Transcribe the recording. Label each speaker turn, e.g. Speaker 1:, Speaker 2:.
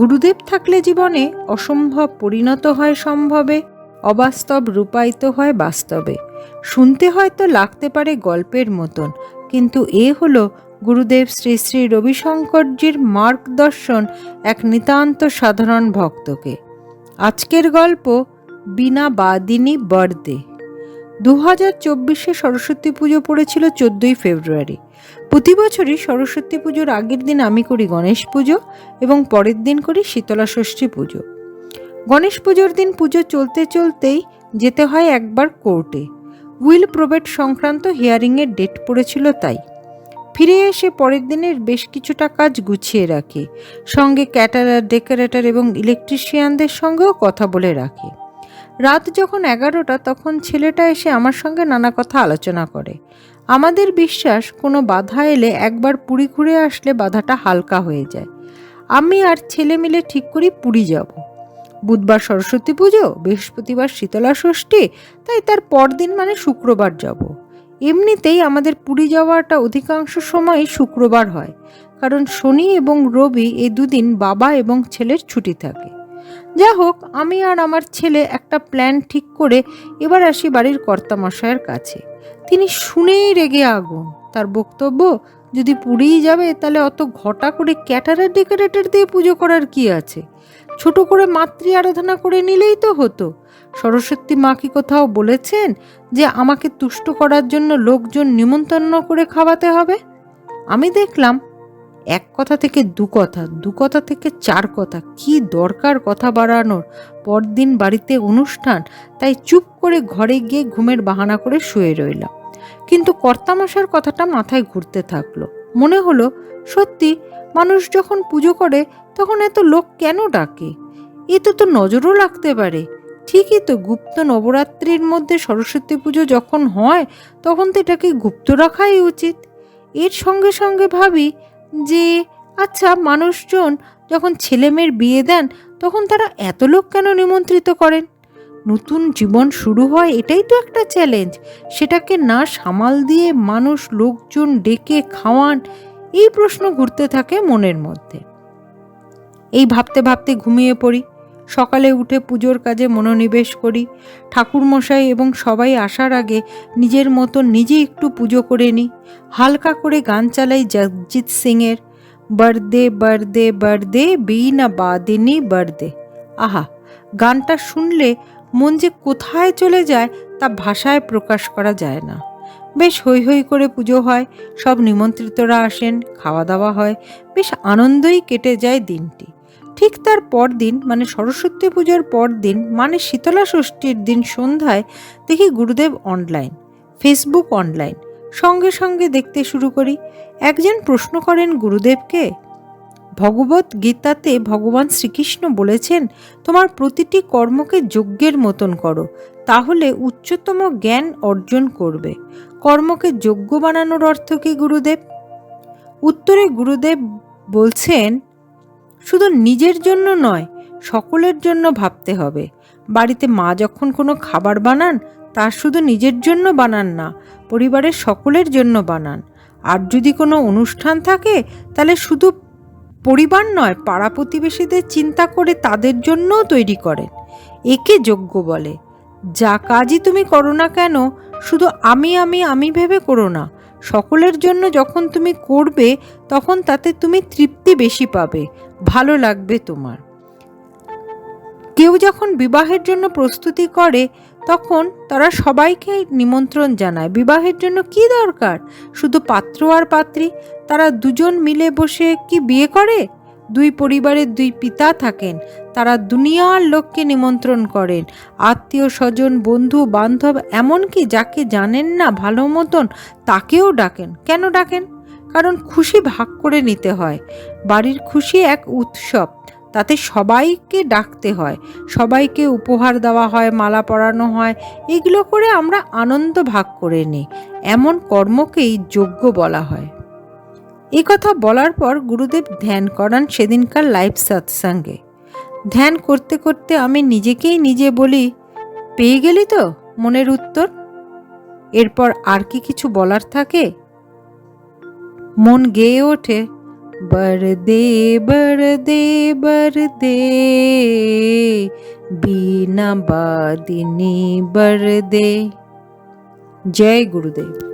Speaker 1: গুরুদেব থাকলে জীবনে অসম্ভব পরিণত হয় সম্ভবে, অবাস্তব রূপায়িত হয় বাস্তবে। শুনতে হয়তো লাগতে পারে গল্পের মতন, কিন্তু এ হলো গুরুদেব শ্রী শ্রী রবিশঙ্করজির মার্গদর্শন এক নিতান্ত সাধারণ ভক্তকে। আজকের গল্প, বিনা বাদিনী বার্দে। দু হাজার চব্বিশে সরস্বতী পুজো পড়েছিল চোদ্দোই ফেব্রুয়ারি। প্রতি বছরই সরস্বতী পুজোর আগের দিন আমি করি গণেশ পুজো এবং পরের দিন করি শীতলা ষষ্ঠী পুজো। গণেশ পুজোর দিন পুজো চলতে চলতেই যেতে হয় একবার কোর্টে। উইল প্রোবেট সংক্রান্ত হিয়ারিংয়ের ডেট পড়েছিল তাই। ফিরে এসে পরের দিনের বেশ কিছুটা কাজ গুছিয়ে রাখি। সঙ্গে ক্যাটারার, ডেকোরেটর এবং ইলেকট্রিশিয়ানদের সঙ্গেও কথা বলে রাখি। রাত যখন এগারোটা, তখন ছেলেটা এসে আমার সঙ্গে নানা কথা আলোচনা করে। আমাদের বিশ্বাস, কোনো বাধা এলে একবার পুরী ঘুরে আসলে বাধাটা হালকা হয়ে যায়। আমি আর ছেলে মিলে ঠিক করি পুরী যাব। বুধবার সরস্বতী পুজো, বৃহস্পতিবার শীতলা ষষ্ঠী, তাই তার পরদিন মানে শুক্রবার যাব। এমনিতেই আমাদের পুরী যাওয়াটা অধিকাংশ সময়ই শুক্রবার হয়, কারণ শনি এবং রবি এই দুদিন বাবা এবং ছেলের ছুটি থাকে। যা হোক, আমি আর আমার ছেলে একটা প্ল্যান ঠিক করে এবার আসি বাড়ির কর্তামশায়ের কাছে। তিনি শুনেই রেগে আগুন। তার বক্তব্য, যদি পুরীই যাবে, তাহলে অত ঘটা করে ক্যাটারার ডেকোরেটর দিয়ে পুজো করার কি আছে? ছোট করে মাতৃ আরাধনা করে নিলেই তো হতো। সরস্বতী মা কি কোথাও বলেছেন যে আমাকে তুষ্ট করার জন্য লোকজন নিমন্ত্রণ করে খাওয়াতে হবে? আমি দেখলাম এক কথা থেকে দু কথা দু কথা থেকে চার কথা, কি দরকার কথা বাড়ানোর? পরদিন বাড়িতে অনুষ্ঠান, তাই চুপ করে ঘরে গিয়ে ঘুমের বাহানা করে শুয়ে রইলাম। কিন্তু কর্তামশার কথাটা মাথায় ঘুরতে থাকল। মনে হলো, সত্যি, মানুষ যখন পুজো করে, তখন এত লোক কেন ডাকে? এতে তো নজরও লাগতে পারে। ঠিকই তো গুপ্ত নবরাত্রির মধ্যে সরস্বতী পুজো যখন হয়, তখন তো এটাকে গুপ্ত রাখাই উচিত। এর সঙ্গে সঙ্গে ভাবি যে আচ্ছা মানুষজন যখন ছেলেমেয়ের বিয়ে দেন, তখন তারা এত লোক কেন নিমন্ত্রিত করেন? নতুন জীবন শুরু হয়, এটাই তো একটা চ্যালেঞ্জ সেটাকে না সামাল দিয়ে মানুষ লোকজন ডেকে খাওয়ান, এই প্রশ্ন ঘুরতে থাকে মনের মধ্যে। এই ভাবতে ভাবতে ঘুমিয়ে পড়ি। সকালে উঠে পুজোর কাজে মনোনিবেশ করি। ঠাকুরমশাই এবং সবাই আসার আগে নিজের মতো নিজে একটু পুজো করে নিই। হালকা করে গান চালাই জগজিৎ সিংয়ের, বার্দে বার্দে বার্দে, বিনা বাদিনী বার্দে। আহা, গানটা শুনলে মন যে কোথায় চলে যায় তা ভাষায় প্রকাশ করা যায় না। বেশ হৈ হৈ করে পুজো হয়, সব নিমন্ত্রিতরা আসেন, খাওয়া দাওয়া হয়, বেশ আনন্দই কেটে যায় দিনটি। ঠিক তার পরদিন মানে সরস্বতী পুজোর পরদিন মানে শীতলা ষষ্ঠীর দিন সন্ধ্যায় দেখি গুরুদেব অনলাইন ফেসবুক অনলাইন সঙ্গে সঙ্গে দেখতে শুরু করি। একজন প্রশ্ন করেন গুরুদেবকে, ভগবত গীতাতে ভগবান শ্রীকৃষ্ণ বলেছেন, তোমার প্রতিটি কর্মকে যজ্ঞের মতন করো, তাহলে উচ্চতম জ্ঞান অর্জন করবে। কর্মকে যোগ্য বানানোর অর্থ কি, গুরুদেব? উত্তরে গুরুদেব বলছেন শুধু নিজের জন্য নয়, সকলের জন্য ভাবতে হবে। বাড়িতে মা যখন কোনো খাবার বানান তা শুধু নিজের জন্য বানান না, পরিবারের সকলের জন্য বানান। আর যদি কোনো অনুষ্ঠান থাকে, তাহলে শুধু পরিবার নয়, পাড়া প্রতিবেশীদের চিন্তা করে তাদের জন্যও তৈরি করেন। একে যোগ্য বলে। যা কাজই তুমি করো না কেন, শুধু আমি আমি আমি ভেবে করো না। সকলের জন্য যখন তুমি করবে, তখন তাতে তুমি তৃপ্তি বেশি পাবে, ভালো লাগবে তোমার। কেউ যখন বিবাহের জন্য প্রস্তুতি করে, তখন তারা সবাইকে নিমন্ত্রণ জানায়, বিবাহের জন্য কি দরকার? শুধু পাত্র আর পাত্রী? তারা দুজন মিলে বসে কি বিয়ে করে? দুই পরিবারের দুই পিতা থাকেন। তারা দুনিয়ার লোককে নিমন্ত্রণ করেন। আত্মীয় স্বজন, বন্ধু, বান্ধব এমনকি যাকে জানেন না ভালো মতন, তাকেও ডাকেন। কেন ডাকেন? কারণ খুশি ভাগ করে নিতে হয়। বাড়ির খুশি এক উৎসব। তাতে সবাইকে ডাকতে হয়। সবাইকে উপহার দেওয়া হয়, মালা পরানো হয়। এগুলো করে আমরা আনন্দ ভাগ করে নিই। এমন কর্মকেই যোগ্য বলা হয়। এ কথা বলার পর গুরুদেব ধ্যান করান সেদিনকার লাইভ সৎসঙ্গে। ধ্যান করতে করতে আমি নিজেকেই নিজে বলি, পেয়ে গেলি তো মনের উত্তর? এরপর আর কি কিছু বলার থাকে? মন গেয়ে ওঠে, বরদে বর দে বিনা বাদিনী বরদে। জয় গুরুদেব।